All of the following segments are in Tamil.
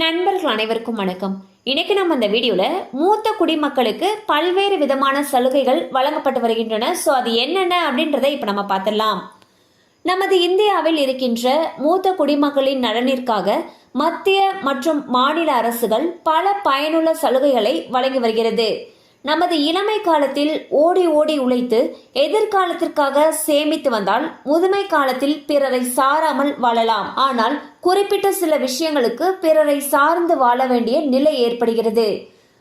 நண்பர்கள் அனைவருக்கும் வணக்கம். இன்னைக்கு நம்ம இந்த வீடியோல மூத்த குடிமக்களுக்கு பல்வேறு விதமான சலுகைகள் வழங்கப்பட்டு வருகின்றன. ஸோ அது என்னென்ன அப்படின்றத இப்போ நம்ம பார்த்துடலாம். நமது இந்தியாவில் இருக்கின்ற மூத்த குடிமக்களின் நலனிற்காக மத்திய மற்றும் மாநில அரசுகள் பல பயனுள்ள சலுகைகளை வழங்கி வருகிறது. நமது இளமை காலத்தில் ஓடி ஓடி உழைத்து எதிர்காலத்திற்காக சேமித்து வந்தால் முதுமை காலத்தில் பிறரை சாராமல் வாழலாம். ஆனால் குறிப்பிட்ட சில விஷயங்களுக்கு பிறரை சார்ந்து வாழ வேண்டிய நிலை ஏற்படுகிறது.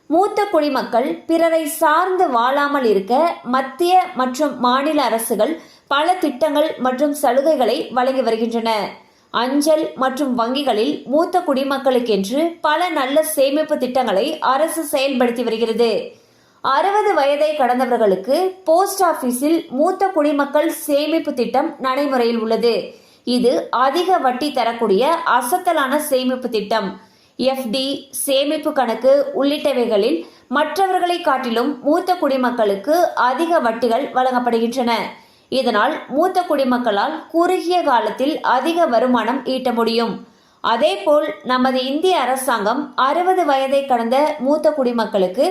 மூத்த குடிமக்கள் பிறரை சார்ந்து வாழாமல் இருக்க மத்திய மற்றும் மாநில அரசுகள் பல திட்டங்கள் மற்றும் சலுகைகளை வழங்கி வருகின்றன. அஞ்சல் மற்றும் வங்கிகளில் மூத்த குடிமக்களுக்கென்று பல நல்ல சேமிப்பு திட்டங்களை அரசு செயல்படுத்தி வருகிறது. அறுபது வயதை கடந்தவர்களுக்கு போஸ்ட் ஆபீஸில் மூத்த குடிமக்கள் சேமிப்பு திட்டம் நடைமுறையில் உள்ளது. இது அதிக வட்டி தரக்கூடிய அசத்தலான சேமிப்பு திட்டம். எஃப்டி சேமிப்பு கணக்கு உள்ளிட்டவைகளில் மற்றவர்களை காட்டிலும் மூத்த குடிமக்களுக்கு அதிக வட்டிகள் வழங்கப்படுகின்றன. இதனால் மூத்த குடிமக்களால் குறுகிய காலத்தில் அதிக வருமானம் ஈட்ட முடியும். அதேபோல் நமது இந்திய அரசாங்கம் அறுபது வயதை கடந்த மூத்த குடிமக்களுக்கு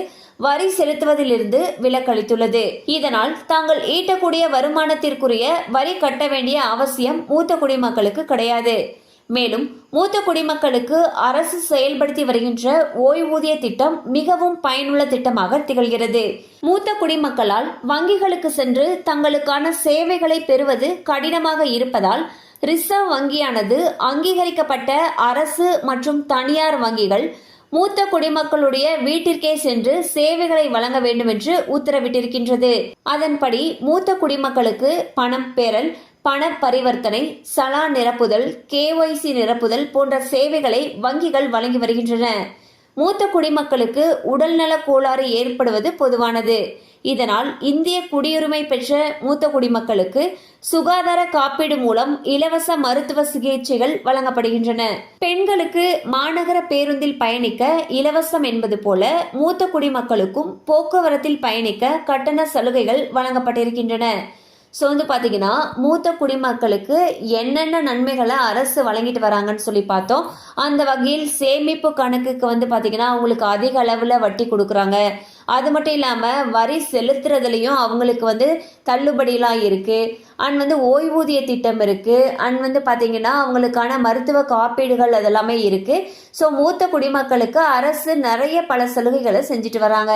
வரி செலுத்துவதிலிருந்து விலக்களித்துள்ளது. இதனால் தாங்கள் ஈட்டக்கூடிய வருமானத்திற்குரிய வரி கட்ட வேண்டிய அவசியம் மூத்த குடிமக்களுக்கு கிடையாது. மேலும் மூத்த குடிமக்களுக்கு அரசு செயல்படுத்தி வருகின்ற ஓய்வூதிய திட்டம் மிகவும் பயனுள்ள திட்டமாக திகழ்கிறது. மூத்த குடிமக்களால் வங்கிகளுக்கு சென்று தங்களுக்கான சேவைகளை பெறுவது கடினமாக இருப்பதால் ரிசர்வ் வங்கியானது அங்கீகரிக்கப்பட்ட அரசு மற்றும் தனியார் வங்கிகள் மூத்த குடிமக்களுடைய வீட்டிற்கே சென்று சேவைகளை வழங்க வேண்டும் என்று உத்தரவிட்டிருக்கின்றது. அதன்படி மூத்த குடிமக்களுக்கு பணம் பெறல் பண பரிவர்த்தனை சலா நிரப்புதல் கேஒய்சி நிரப்புதல் போன்ற சேவைகளை வங்கிகள் வழங்கி வருகின்றன. மூத்த குடிமக்களுக்கு உடல்நல கோளாறு ஏற்படுவது பொதுவானது. இதனால் இந்திய குடியுரிமை பெற்ற மூத்த குடிமக்களுக்கு சுகாதார காப்பீடு மூலம் இலவச மருத்துவ சிகிச்சைகள் வழங்கப்படுகின்றன. பெண்களுக்கு மாநகர பேருந்தில் பயணிக்க இலவசம் என்பது போல மூத்த குடிமக்களுக்கும் போக்குவரத்தில் பயணிக்க கட்டண சலுகைகள் வழங்கப்பட்டிருக்கின்றன. ஸோ வந்து பார்த்தீங்கன்னா மூத்த குடிமக்களுக்கு என்னென்ன நன்மைகளை அரசு வழங்கிட்டு வராங்கன்னு சொல்லி பார்த்தோம். அந்த வகையில் சேமிப்பு கணக்குக்கு வந்து பார்த்தீங்கன்னா அவங்களுக்கு அதிக அளவில் வட்டி கொடுக்குறாங்க. அது மட்டும் இல்லாமல் வரி செலுத்துறதுலையும் அவங்களுக்கு வந்து தள்ளுபடிலாம் இருக்குது அண்ட் வந்து ஓய்வூதிய திட்டம் இருக்குது அண்ட் வந்து பார்த்தீங்கன்னா அவங்களுக்கான மருத்துவ காப்பீடுகள் அதெல்லாமே இருக்குது ஸோ மூத்த குடிமக்களுக்கு அரசு நிறைய பல சலுகைகளை செஞ்சுட்டு வராங்க.